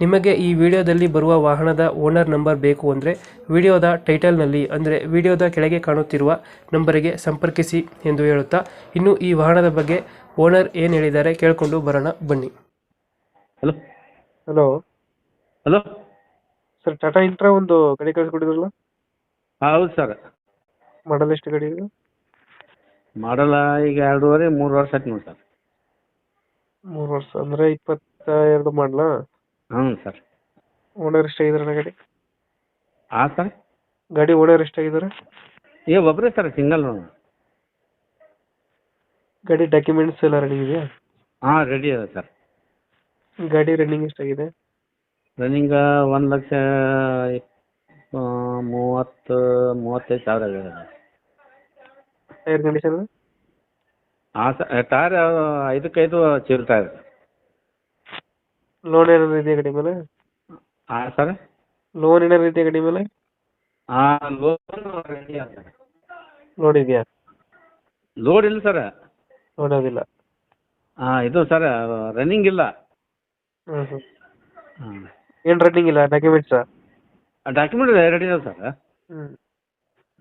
ನಿಮಗೆ ಈ ವಿಡಿಯೋದಲ್ಲಿ ಬರುವ ವಾಹನದ ಓನರ್ ನಂಬರ್ ಬೇಕು ಅಂದರೆ ವಿಡಿಯೋದ ಟೈಟಲ್ನಲ್ಲಿ ಅಂದರೆ ವಿಡಿಯೋದ ಕೆಳಗೆ ಕಾಣುತ್ತಿರುವ ನಂಬರಿಗೆ ಸಂಪರ್ಕಿಸಿ ಎಂದು ಹೇಳುತ್ತಾ ಇನ್ನು ಈ ವಾಹನದ ಬಗ್ಗೆ ಓನರ್ ಏನು ಹೇಳಿದ್ದಾರೆ ಕೇಳಿಕೊಂಡು ಬರೋಣ ಬನ್ನಿ. Hello. Hello. Hello. Sir Tata intra ಒಂದು ಗಡಿ ಕಳಿಸ್ಕೊಟ್ಟಿದ್ರಲ್ಲ? ಹಾಂ ಹೌದು ಸರ್. ಮಾಡಲ್ ಎಷ್ಟು ಗಾಡಿ ಇದು? ಮಾಡಲ್ಲ ಈಗ ಎರಡೂವರೆ ಮೂರು ವರ್ಷ ಆಯ್ತು ನೋಡಿ ಸರ್. ಮೂರು ವರ್ಷ ಅಂದರೆ ಇಪ್ಪತ್ತ ಎರಡು ಮಾಡಲ? ಹ್ಞೂ ಸರ್. ಓನರ್ ಎಷ್ಟಾಗಿದ್ದಾರೆ ಗಾಡಿ? ಹಾಂ ಸರ್? ಗಾಡಿ ಓನರ್ ಎಷ್ಟಾಗಿದ್ದಾರೆ ಏ ಒಬ್ಬರೇ ಸರ್ ಸಿಂಗಲ್ ಗಾಡಿ ಡಾಕ್ಯುಮೆಂಟ್ಸ್ ಎಲ್ಲ ರೆಡಿ ಇದೆಯಾ? ಹಾಂ ರೆಡಿ ಇದೆ ಸರ್. ಗಾಡಿ ರನ್ನಿಂಗ್ ಎಷ್ಟಾಗಿದೆ ರನ್ನಿಂಗ್ ಒಂದು ಲಕ್ಷ ಇಪ್ಪ ಮೂವತ್ತು ಮೂವತ್ತೈದು ಸಾವಿರ ಆಗಿದೆ ಟೈರ್ ಕಂಡೀಷನ್ ಹಾಂ ಸರ್ ಟೈರ್ ಐದಕ್ಕೈದು ಚೀಲ್ ಟೈರ್ ಲೋನ್ ಏನಾದ್ರು ಇದೆಯಾ ಗಾಡಿ ಮೇಲೆ? ಹಾಂ ಸರ್ ಲೋನ್ ಏನಾದ್ರು ಇದೆಯಾ ಗಾಡಿ ಮೇಲೆ? ಹಾಂ ಲೋನ್ ಅದ ಲೋನ್ ಇದೆಯಾ? ಲೋಡ್ ಇಲ್ಲ ಸರ್ ಲೋನ್ ಅದಿಲ್ಲ ಹಾಂ ಇದು ಸರ್ ರನ್ನಿಂಗ್ ಇಲ್ಲ. ಹ್ಮ್ ಹ್ಮ್. ಹಾಂ. ಏನ್ ರನ್ನಿಂಗ್ ಇಲ್ಲ? ಡಾಕ್ಯುಮೆಂಟ್ಸ್ ಡಾಕ್ಯುಮೆಂಟ್ ರೆಡಿ ಇದೆ ಸರ್ ಹ್ಞೂ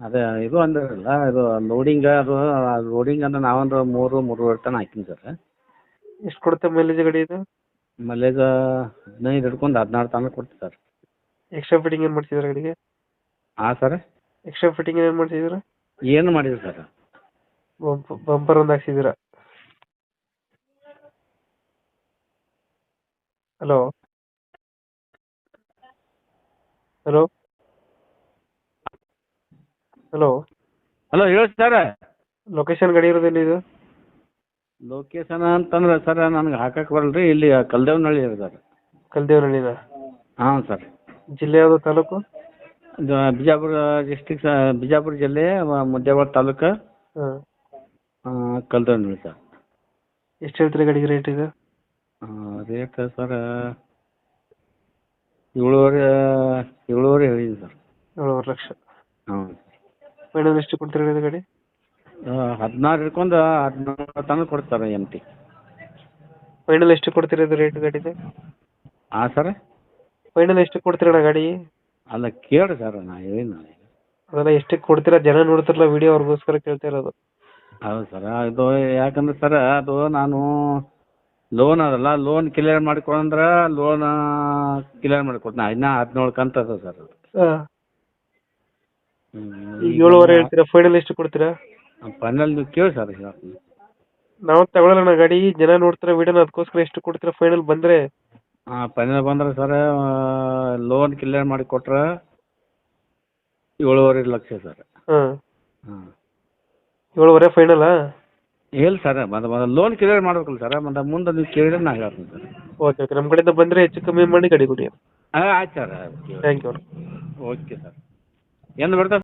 ಅದೇ ಇದು ಅಂದಿರಲ್ಲ ಇದು ಲೋಡಿಂಗ್ ಅದು ಲೋಡಿಂಗ್ ಅಂದ್ರೆ ನಾವೊಂದು ಮೂರು ಮೂರುವರೆ ಟನ್ ಹಾಕ್ತೀನಿ ಸರ್ ಎಷ್ಟು ಕೊಡುತ್ತೆ ಮೈಲೇಜ್ ಗಾಡಿ ಇದು? ಮೈಲೇಜ್ ಹದಿನೈದು ಹಿಡ್ಕೊಂಡು ಹದಿನಾರು ತನಕ ಕೊಡ್ತೀವಿ ಸರ್. ಎಕ್ಸ್ಟ್ರಾ ಫಿಟ್ಟಿಂಗ್ ಏನ್ ಮಾಡ್ಸಿದ್ರ ಗಾಡಿಗೆ? ಹಾಂ ಸರ್? ಎಕ್ಸ್ಟ್ರಾ ಫಿಟ್ಟಿಂಗ್ ಏನು ಮಾಡ್ಸಿದ್ರ ಏನು ಮಾಡಿದ್ರಿ ಸರ್. ಬಂಪರ್ ಒಂದ್ ಹಾಕ್ಸಿದಿರ ಹಲೋ ಹಲೋ ಹಲೋ ಹಲೋ ಹೇಳಿ ಸರ್. ಲೊಕೇಶನ್ ಗಾಡಿ ಇರೋದಿಲ್ಲ ಇದು ಲೊಕೇಶನ್ ಅಂತಂದ್ರೆ ಸರ್ ನನಗೆ ಹಾಕಕ್ಕೆ ಬರಲ್ರಿ ಇಲ್ಲಿ ಕಲ್ದೇವನಹಳ್ಳಿ ಇದೆ ಸರ್ ಕಲ್ದೇವನಹಳ್ಳಿನ ಹಾಂ ಸರ್. ಜಿಲ್ಲೆ ಯಾವುದು ತಾಲೂಕು? ಇದು ಬಿಜಾಪುರ ಡಿಸ್ಟಿಕ್ ಬಿಜಾಪುರ ಜಿಲ್ಲೆ ಮ- ಮುದ್ದೇಬಿಹಾಳ ತಾಲೂಕು. ಹಾಂ. ಕಲ್ದೇವನಹಳ್ಳಿ ಸರ್. ಎಷ್ಟು ಹೇಳ್ತೀರಿ ಗಾಡಿಗೆ ರೇಟ್ ಇದು? ರೇಟ್ ಸರ್ ಏಳುವರೆ ಏಳುವರೆ ಹೇಳಿದ್ದೀನಿ ಸರ್. ಏಳುವರೆ ಲಕ್ಷ. ಹ್ಞೂ ಫೈನಲ್ ಎಷ್ಟು ಕೊಡ್ತೀರಿ ಗಾಡಿ? ಹದಿನಾರು ಹಿಡ್ಕೊಂಡು ಹದಿನಾರು ತನಕ ಕೊಡ್ತಾರೆ ಎಂ ಟಿ. ಫೈನಲ್ ಎಷ್ಟು ಕೊಡ್ತೀರಿ ಇದು ರೇಟ್ ಗಾಡಿದು? ಹಾಂ ಸರ್? ಫೈನಲ್ ಎಷ್ಟು ಕೊಡ್ತೀರಣ್ಣ ಗಾಡಿ? ಅಲ್ಲ ಕೇಳಿ ಸರ್ ನಾ ಏನು ಅದೆಲ್ಲ ಎಷ್ಟಕ್ಕೆ ಕೊಡ್ತೀರ? ಜನ ನೋಡ್ತಾರಲ್ಲ ವಿಡಿಯೋ ಅವ್ರಿಗೋಸ್ಕರ ಕೇಳ್ತಾ ಇರೋದು. ಹೌದು ಸರ್ ಅದು ಯಾಕಂದ್ರೆ ಸರ್ ಅದು ನಾನು ಲೋನ್ ಅದಲ್ಲ ಲೋನ್ ಕ್ಲಿಯರ್ ಮಾಡ್ಕೊಂಡ್ರೆ ಲೋನ್ ಕ್ಲಿಯರ್ ಮಾಡಿಕೊಡ್ತೀನಿ. ಇನ್ನ ಹದಿನೇಳು ಕಂತು ಅದ ಸರ್ ಏಳುವರೆ ಹೇಳ್ತೀರಾ? ಫೈನಲ್ ಎಷ್ಟು ಕೊಡ್ತೀರಾ? ಫೈನಲ್ ನೀವು ಕೇಳಿ ಸರ್ ಹೇಳ್ತೀನಿ ನಾವು ತಗೊಳ್ಳೋಣ ಗಾಡಿ ಜನ ನೋಡ್ತಾರೆ ವಿಡಿಯೋನ ಅದಕ್ಕೋಸ್ಕರ ಎಷ್ಟು ಕೊಡ್ತೀರಾ ಫೈನಲ್ ಬಂದ್ರೆ? ಹಾಂ ಫೈನಲ್ ಬಂದ್ರೆ ಸರ್ ಲೋನ್ ಕ್ಲಿಯರ್ ಮಾಡಿ ಕೊಟ್ರೆ ಏಳುವರೆ ಲಕ್ಷ ಸರ್. ಹಾಂ. ಹಾಂ. ಏಳುವರೆ ಫೈನಲಾ ಇಲ್ಲ ಸರ್ ಮತ್ತೆ ಮತ್ತೆ ಲೋನ್ ಕ್ಲಿಯರ್ ಮಾಡ್ಬೇಕಲ್ಲ ಸರ್ ಮತ್ತೆ ಮುಂದೆ ನೀವು ಕೇಳಿದ್ರೆ ನಾ ಹೇಳ್ತೀನಿ ಸರ್. ಓಕೆ ಓಕೆ ನಮ್ಮ ಕಡೆಯಿಂದ ಬಂದರೆ ಹೆಚ್ಚು ಕಮ್ಮಿ ಮಾಡಿ ಗಾಡಿ ಕೊಡಿ. ಹಾಂ ಆಯ್ತು sir thank you okay sir. ಎಂದು ಬರ್ತಾವೆ